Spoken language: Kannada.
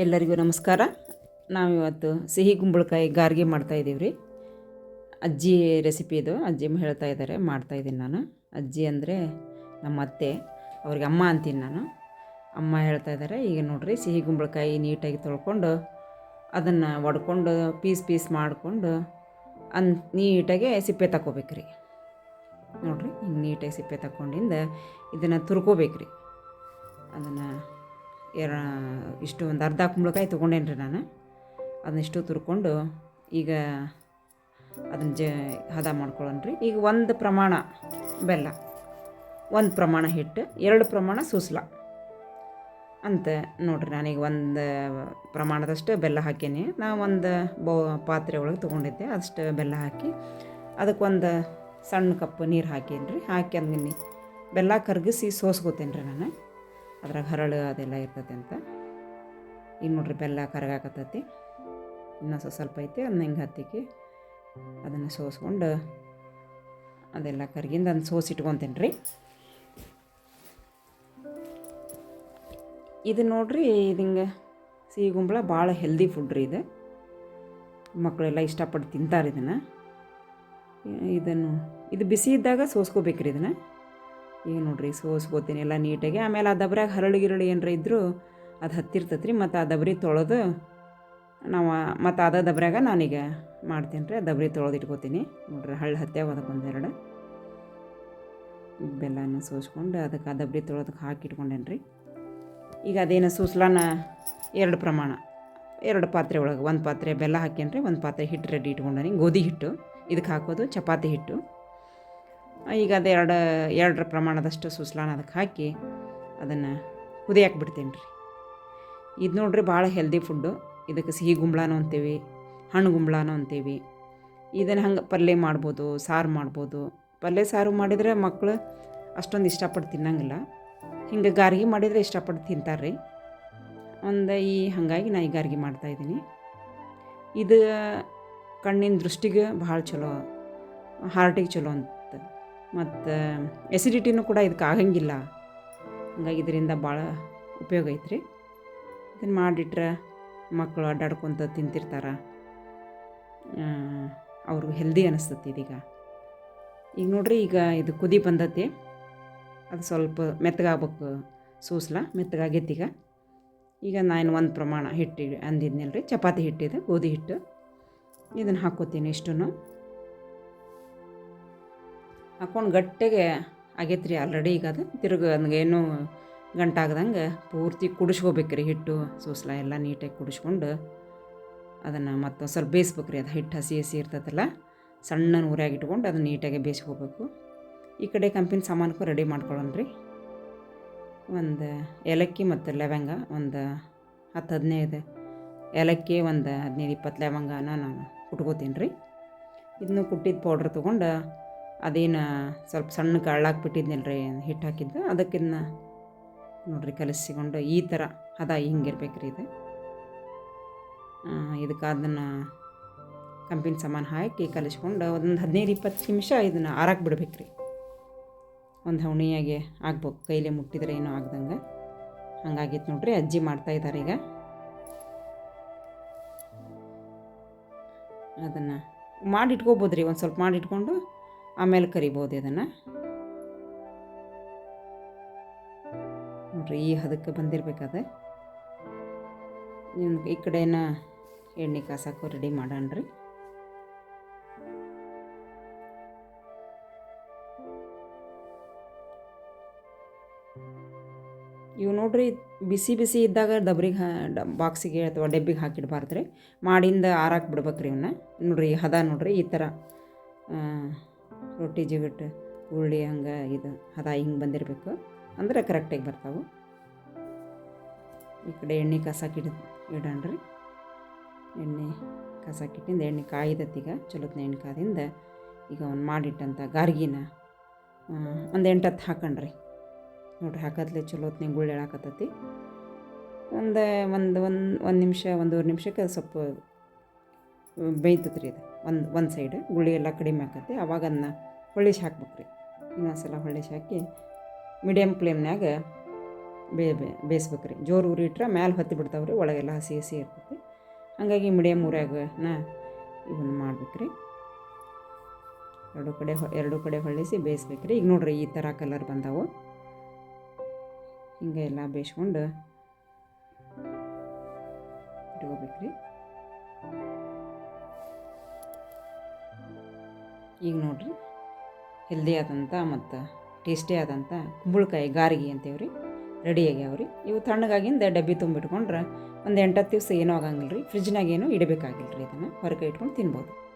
ಎಲ್ಲರಿಗೂ ನಮಸ್ಕಾರ. ನಾವಿವತ್ತು ಸಿಹಿ ಕುಂಬಳಕಾಯಿ ಗಾರ್ಗೆ ಮಾಡ್ತಾಯಿದ್ದೀವಿ ರೀ ಅಜ್ಜಿ ರೆಸಿಪಿ ಇದು. ಅಜ್ಜಿ ಹೇಳ್ತಾ ಇದ್ದಾರೆ ಮಾಡ್ತಾಯಿದ್ದೀನಿ ನಾನು. ಅಜ್ಜಿ ಅಂದರೆ ನಮ್ಮ ಅತ್ತೆ, ಅವ್ರಿಗೆ ಅಮ್ಮ ಅಂತೀನಿ ನಾನು. ಅಮ್ಮ ಹೇಳ್ತಾ ಇದ್ದಾರೆ, ಈಗ ನೋಡಿರಿ ಸಿಹಿ ಕುಂಬಳಕಾಯಿ ನೀಟಾಗಿ ತೊಳ್ಕೊಂಡು ಅದನ್ನು ಒಡ್ಕೊಂಡು ಪೀಸ್ ಪೀಸ್ ಮಾಡಿಕೊಂಡು ಅನ್ ನೀಟಾಗಿ ಸಿಪ್ಪೆ ತಗೋಬೇಕು ರೀ ನೋಡಿರಿ, ಹಿಂಗೆ ನೀಟಾಗಿ ಸಿಪ್ಪೆ ತಗೊಂಡಿಂದ ಇದನ್ನು ತುರ್ಕೋಬೇಕ್ರಿ. ಅದನ್ನು ಎರ ಇಷ್ಟು ಒಂದು ಅರ್ಧ ಕುಂಬಳಕಾಯಿ ತೊಗೊಂಡೇನಿ ರೀ ನಾನು ಅದನ್ನಿಷ್ಟು ತುರ್ಕೊಂಡು ಈಗ ಅದನ್ನ ಜ, ಹದ ಮಾಡ್ಕೊಳ್ಳೋಣ ರೀ ಈಗ ಒಂದು ಪ್ರಮಾಣ ಬೆಲ್ಲ, ಒಂದು ಪ್ರಮಾಣ ಹಿಟ್ಟು, ಎರಡು ಪ್ರಮಾಣ ಸೂಸ್ಲ. ಅಂತ ನೋಡ್ರಿ ನಾನೀಗ ಒಂದು ಪ್ರಮಾಣದಷ್ಟು ಬೆಲ್ಲ ಹಾಕೀನಿ. ನಾ ಒಂದು ಬೋ, ಪಾತ್ರೆ ಒಳಗೆ ತೊಗೊಂಡಿದ್ದೆ ಅಷ್ಟು ಬೆಲ್ಲ ಹಾಕಿ ಅದಕ್ಕೊಂದು ಸಣ್ಣ ಕಪ್ ನೀರು ಹಾಕೀನಿ ರೀ ಹಾಕಿ ಅಂದಿನಿ ಬೆಲ್ಲ ಕರಗಿಸಿ ಸೋಸ್ಕೋತೇನೆ ರೀ ನಾನು. ಅದ್ರಾಗ ಹರಳು ಅದೆಲ್ಲ ಇರ್ತೈತೆ ಅಂತ. ಈಗ ನೋಡ್ರಿ ಬೆಲ್ಲ ಕರಗಾಕತ್ತೈತಿ. ಇನ್ನೂ ಸ್ವಲ್ಪ ಸ್ವಲ್ಪ ಐತಿ ಅದನ್ನ ಹಿಂಗೆ ಹತ್ತಿಕ್ಕಿ ಅದನ್ನು ಸೋಸ್ಕೊಂಡು ಅದೆಲ್ಲ ಕರ್ಗಿಂದ ಸೋಸಿ ಇಟ್ಕೊತೀನಿ ರೀ ಇದು ನೋಡ್ರಿ ಇದು ಹಿಂಗೆ ಸಿಹಿ ಗುಂಬಳ ಭಾಳ ಹೆಲ್ದಿ ಫುಡ್ ರೀ ಇದು. ಮಕ್ಕಳೆಲ್ಲ ಇಷ್ಟಪಟ್ಟು ತಿಂತಾರೆ ಇದನ್ನು. ಇದನ್ನು ಇದು ಬಿಸಿ ಇದ್ದಾಗ ಸೋಸ್ಕೋಬೇಕ್ರಿ ಇದನ್ನು. ಈಗ ನೋಡ್ರಿ, ಸೋಸ್ಕೋತೀನಿ ಎಲ್ಲ ನೀಟಾಗಿ. ಆಮೇಲೆ ಆ ದಬ್ರಾಗ ಹರಳು ಗಿರಳು ಏನರ ಇದ್ದರೂ ಅದು ಹತ್ತಿರ್ತೈತೆ ರೀ ಮತ್ತು ಆ ದಬ್ರಿ ತೊಳೆದು ನಾವು ಮತ್ತು ಅದ ದಬ್ರಾಗ ನಾನೀಗ ಮಾಡ್ತೀನಿ ರೀ ಆ ದಬ್ರಿ ತೊಳೆದು ಇಟ್ಕೋತೀನಿ. ನೋಡ್ರಿ, ಹಳ್ಳು ಹತ್ಯಾವ ಅದಕ್ಕೆ ಒಂದೆರಡು. ಬೆಲ್ಲನ ಸೋಸ್ಕೊಂಡು ಅದಕ್ಕೆ ಆ ದಬ್ರಿ ತೊಳೆದಕ್ಕೆ ಹಾಕಿ ಇಟ್ಕೊಂಡೇನಿ ರೀ ಈಗ ಅದೇನು ಸೂಸ್ಲಾನ ಎರಡು ಪ್ರಮಾಣ. ಎರಡು ಪಾತ್ರೆ ಒಳಗೆ ಒಂದು ಪಾತ್ರೆ ಬೆಲ್ಲ ಹಾಕೇನಿ ರೀ ಒಂದು ಪಾತ್ರೆ ಹಿಟ್ಟು ರೆಡಿ ಇಟ್ಕೊಂಡೇನಿ. ಗೋಧಿ ಹಿಟ್ಟು ಇದಕ್ಕೆ ಹಾಕೋದು ಚಪಾತಿ ಹಿಟ್ಟು. ಈಗ ಅದು ಎರಡು, ಎರಡರ ಪ್ರಮಾಣದಷ್ಟು ಸುಸ್ಲಾನ ಅದಕ್ಕೆ ಹಾಕಿ ಅದನ್ನು ಕುದಿಯಾಕೆ ಬಿಡ್ತೀನಿ ರೀ ಇದು ನೋಡ್ರಿ ಭಾಳ ಹೆಲ್ದಿ ಫುಡ್ಡು ಇದಕ್ಕೆ ಸಿಹಿ ಗುಂಬ್ಳಾನು ಅಂತೀವಿ, ಹಣ್ಣು ಗುಂಬ್ಳಾನು ಅಂತೀವಿ. ಇದನ್ನು ಹಂಗೆ ಪಲ್ಯ ಮಾಡ್ಬೋದು, ಸಾರು ಮಾಡ್ಬೋದು. ಪಲ್ಯ ಸಾರು ಮಾಡಿದರೆ ಮಕ್ಕಳು ಅಷ್ಟೊಂದು ಇಷ್ಟಪಟ್ಟು ತಿನ್ನಂಗಿಲ್ಲ. ಹಿಂಗೆ ಗಾರ್ಗಿ ಮಾಡಿದರೆ ಇಷ್ಟಪಟ್ಟು ತಿಂತಾರೆ ರೀ ಒಂದು ಈ ಹಾಗಾಗಿ ನಾ ಈ ಗಾರ್ಗಿ ಮಾಡ್ತಾಯಿದ್ದೀನಿ ಇದು ಕಣ್ಣಿನ ದೃಷ್ಟಿಗೆ ಭಾಳ ಚಲೋ, ಹಾರ್ಟಿಗೆ ಚಲೋ ಅಂತ. ಮತ್ತು ಎಸಿಡಿಟಿನೂ ಕೂಡ ಇದಕ್ಕೆ ಆಗಂಗಿಲ್ಲ. ಹಂಗಾಗಿ ಇದರಿಂದ ಭಾಳ ಉಪಯೋಗ ಐತ್ರಿ. ಇದನ್ನು ಮಾಡಿಟ್ರೆ ಮಕ್ಕಳು ಅಡ್ಡಾಡ್ಕೊತ ತಿಂತಿರ್ತಾರೆ. ಅವ್ರಿಗೆ ಹೆಲ್ದಿ ಅನಿಸ್ತತಿ ಇದೀಗ. ಈಗ ನೋಡ್ರಿ ಈಗ ಇದು ಕುದಿ ಬಂದತಿ. ಅದು ಸ್ವಲ್ಪ ಮೆತ್ತಗಾಗ್ಬೇಕು ಸೂಸ್ಲ, ಮೆತ್ತಗಾಗೈತಿ ಈಗ. ಈಗ ನಾನು ಒಂದು ಪ್ರಮಾಣ ಹಿಟ್ಟು ಅಂದಿದ್ನಲ್ಲ ರೀ ಚಪಾತಿ ಹಿಟ್ಟಿದೆ, ಗೋಧಿ ಹಿಟ್ಟು. ಇದನ್ನು ಹಾಕ್ಕೋತೀನಿ ಇಷ್ಟನ್ನು ಹಾಕ್ಕೊಂಡು ಗಟ್ಟಿಗೆ ಆಗೈತೆ ರೀ ಆಲ್ರೆಡಿ ಈಗ ಅದು. ತಿರುಗ ನನಗೇನು ಗಂಟಾಗ್ದಂಗೆ ಪೂರ್ತಿ ಕುಡಿಸ್ಕೋಬೇಕು ರೀ ಹಿಟ್ಟು, ಸೂಸ್ಲ ಎಲ್ಲ ನೀಟಾಗಿ ಕುಡಿಸ್ಕೊಂಡು ಅದನ್ನು ಮತ್ತೆ ಸ್ವಲ್ಪ ಬೇಯಿಸ್ಬೇಕು ರೀ ಅದು ಹಿಟ್ಟು ಹಸಿ ಹಸಿ ಇರ್ತದಲ್ಲ ಸಣ್ಣ ಊರಾಗಿ ಇಟ್ಕೊಂಡು ಅದನ್ನು ನೀಟಾಗಿ ಬೇಯಿಸ್ಕೋಬೇಕು. ಈ ಕಡೆ ಕಂಪಿನ ಸಾಮಾನಕ್ಕೂ ರೆಡಿ ಮಾಡ್ಕೊಳ್ಳೋಣ ರೀ ಒಂದು ಏಲಕ್ಕಿ ಮತ್ತು ಲವಂಗ, ಒಂದು ಹತ್ತು ಹದಿನೈದು ಏಲಕ್ಕಿ, ಒಂದು ಹದಿನೈದು ಇಪ್ಪತ್ತು ಲವಂಗನ ನಾನು ಕುಟ್ಕೋತೀನಿ ರೀ ಇದನ್ನು ಕುಟ್ಟಿದ ಪೌಡ್ರ್ ತೊಗೊಂಡು ಅದೇನು ಸ್ವಲ್ಪ ಸಣ್ಣ ಕಳ್ಳಾಕ್ಬಿಟ್ಟಿದ್ನಲ್ಲ ರೀ ಹಿಟ್ಟು ಹಾಕಿದ್ದು. ಅದಕ್ಕಿನ್ನ ನೋಡ್ರಿ ಕಲಸಿಕೊಂಡು ಈ ಥರ ಹದ ಹಿಂಗಿರ್ಬೇಕು ರೀ ಇದು. ಇದಕ್ಕೆ ಅದನ್ನು ಕಂಪಿನ ಸಾಮಾನು ಹಾಕಿ ಕಲಿಸ್ಕೊಂಡು ಒಂದು ಹದಿನೈದು ಇಪ್ಪತ್ತು ನಿಮಿಷ ಇದನ್ನು ಆರಾಕ್ ಬಿಡ್ಬೇಕು ರೀ ಒಂದು ಹವಣಿಯಾಗೆ ಆಗ್ಬೇಕು. ಕೈಲೇ ಮುಟ್ಟಿದ್ರೆ ಏನೂ ಆಗ್ದಂಗೆ. ಹಂಗಾಗಿತ್ತು ನೋಡ್ರಿ ಅಜ್ಜಿ ಮಾಡ್ತಾ ಇದ್ದಾರೆ ಈಗ. ಅದನ್ನು ಮಾಡಿ ಇಟ್ಕೋಬೋದು ರೀ ಒಂದು ಸ್ವಲ್ಪ ಮಾಡಿ ಇಟ್ಕೊಂಡು ಆಮೇಲೆ ಕರಿಬೋದು ಇದನ್ನು. ನೋಡ್ರಿ, ಈ ಹದಕ್ಕೆ ಬಂದಿರ್ಬೇಕಾದ ಈ ಕಡೆನ ಎಣ್ಣೆ ಕಾಸಕ್ಕೂ ರೆಡಿ ಮಾಡಣ್ರಿ. ಇವು ನೋಡ್ರಿ, ಬಿಸಿ ಬಿಸಿ ಇದ್ದಾಗ ಡಬ್ರಿಗೆ ಬಾಕ್ಸಿಗೆ ಅಥವಾ ಡಬ್ಬಿಗೆ ಹಾಕಿಡ್ಬಾರ್ದು ರೀ ಮಾಡಿಂದ ಆರಾಕ್ ಬಿಡ್ಬೇಕು ರೀ ಇವನ್ನ ನೋಡ್ರಿ ಹದ ನೋಡ್ರಿ, ಈ ಥರ ರೊಟ್ಟಿ ಜಿಗಟ್ಟು ಉಳ್ಳಿ ಹಂಗೆ ಇದು ಹದ ಹಿಂಗೆ ಬಂದಿರಬೇಕು. ಅಂದರೆ ಕರೆಕ್ಟಾಗಿ ಬರ್ತಾವೆ. ಈ ಕಡೆ ಎಣ್ಣೆ ಕಸಾಕಿಡ ಇಡಣ್ರಿ. ಎಣ್ಣೆ ಕಸಾಕಿಟ್ಟಿಂದ ಎಣ್ಣೆ ಕಾಯ್ದತ್ತೀಗ ಚಲೋತ್ನ ಎಣ್ಣೆ ಕಾದಿಂದ ಈಗ ಅವ್ನು ಮಾಡಿಟ್ಟಂಥ ಗಾರ್ಗಿನ ಒಂದು ಎಂಟು ಹತ್ತು ಹಾಕಣ್ರಿ. ನೋಡ್ರಿ ಹಾಕತ್ಲೆ ಚಲೋತ್ನ ಗುಳ್ಳಿ ಎಳಾಕತ್ತೈತಿ. ಒಂದು ಒಂದು ಒಂದು ಒಂದು ನಿಮಿಷ, ಒಂದೂವರೆ ನಿಮಿಷಕ್ಕೆ ಸ್ವಲ್ಪ ಬೇಯ್ತತ್ರಿ ಇದು ಒಂದು ಒಂದು ಸೈಡ್ ಗುಳಿ ಎಲ್ಲ ಕಡಿಮೆ ಆಕತಿ, ಅವಾಗ ಅದನ್ನ ಹೊಳ್ಳಿಸಿ ಹಾಕ್ಬೇಕು ರೀ ಇನ್ನೊಂದು ಸಲ ಹೊಳ್ಳಿಸಿ ಹಾಕಿ ಮೀಡಿಯಮ್ ಫ್ಲೇಮ್ನಾಗ ಬೇ ಬೇ ಬೇಯಿಸ್ಬೇಕು ರೀ ಜೋರು ಉರಿ ಇಟ್ರೆ ಮ್ಯಾಲೆ ಹೊತ್ತಿ ಬಿಡ್ತಾವೆ ರೀ ಒಳಗೆಲ್ಲ ಹಸಿ ಹಸಿ ಇರ್ತೈತಿ. ಹಾಗಾಗಿ ಮೀಡಿಯಮ್ ನಾ ಇವನ್ನ ಮಾಡ್ಬೇಕು ರೀ ಎರಡು ಕಡೆ ಎರಡು ಕಡೆ ಹೊಳ್ಳಿಸಿ ಬೇಯಿಸ್ಬೇಕು ರೀ ಈಗ ನೋಡ್ರಿ ಈ ಥರ ಕಲರ್ ಬಂದಾವು. ಹಿಂಗೆ ಎಲ್ಲ ಬೇಯಿಸ್ಕೊಂಡು ಇಟ್ಕೋಬೇಕು ಈಗ ನೋಡ್ರಿ. ಹೆಲ್ದಿ ಆದಂಥ ಮತ್ತು ಟೇಸ್ಟಿ ಆದಂಥ ಕುಂಬಳಕಾಯಿ ಗಾರ್ಗಿ ಅಂತೇವ್ರಿ. ರೆಡಿ ಆಗ್ಯಾವ್ರಿ. ಇವು ತಣ್ಣಗಾಗಿಂದ ಡಬ್ಬಿ ತುಂಬಿಟ್ಕೊಂಡ್ರೆ ಒಂದು ಎಂಟತ್ತು ದಿವಸ ಏನೂ ಆಗಂಗಿಲ್ಲ ರೀ ಫ್ರಿಜ್ನಾಗೇನು ಇಡಬೇಕಾಗಿಲ್ಲ ರೀ ಇದನ್ನು. ಹೊರಗೆ ಇಟ್ಕೊಂಡು ತಿನ್ಬೋದು.